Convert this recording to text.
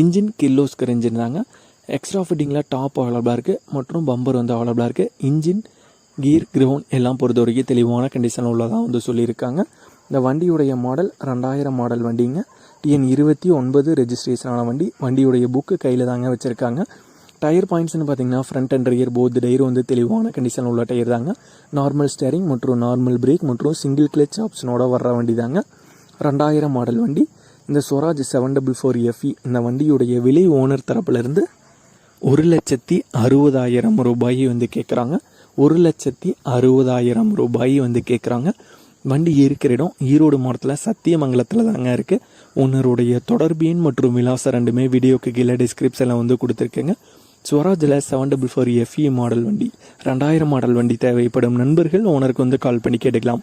Engine Kirloskar engine தாங்க extra ஃபிட்டிங்கில் top அவைலபிளாக இருக்குது மற்றும் பம்பர் வந்து அவைலபிளாக இருக்குது இன்ஜின் கீர் கிரவுண்ட் எல்லாம் பொறுத்த வரைக்கும் தெளிவான கண்டிஷன் உள்ளதாக வந்து சொல்லியிருக்காங்க. இந்த வண்டியுடைய மாடல் ரெண்டாயிரம் மாடல் வண்டிங்க. டிஎன் இருபத்தி ஒன்பது ரெஜிஸ்ட்ரேஷனான வண்டி. வண்டியுடைய புக்கு கையில் தாங்க வச்சுருக்காங்க. டயர் பாயிண்ட்ஸ்னு பார்த்தீங்கன்னா front and rear both tyre வந்து தெளிவான கண்டிஷன் உள்ள டயர் தாங்க. நார்மல் ஸ்டேரிங் மற்றும் நார்மல் பிரேக் மற்றும் சிங்கிள் கிளச் ஆப்ஷனோட வர்ற வண்டி தாங்க ரெண்டாயிரம் மாடல் வண்டி. இந்த Swaraj seven double four FE இந்த வண்டியுடைய விலை ஓனர் தரப்புலேருந்து ஒரு லட்சத்தி அறுபதாயிரம் ரூபாய் வந்து கேட்குறாங்க ஒரு லட்சத்தி அறுபதாயிரம் ரூபாய் வந்து கேட்குறாங்க வண்டி இருக்கிற இடம் ஈரோடு மாவட்டத்தில் சத்தியமங்கலத்தில் தாங்க இருக்குது ஓனருடைய தொடர்பின் மற்றும் விலாசம் ரெண்டுமே வீடியோக்கு கீழே டிஸ்கிரிப்ஷனில் வந்து கொடுத்துருக்கேங்க. ஸ்வராஜில் seven double four FE model வண்டி ரெண்டாயிரம் மாடல் வண்டி தேவைப்படும் நண்பர்கள் ஓனருக்கு வந்து கால் பண்ணி கேட்டுக்கலாம்.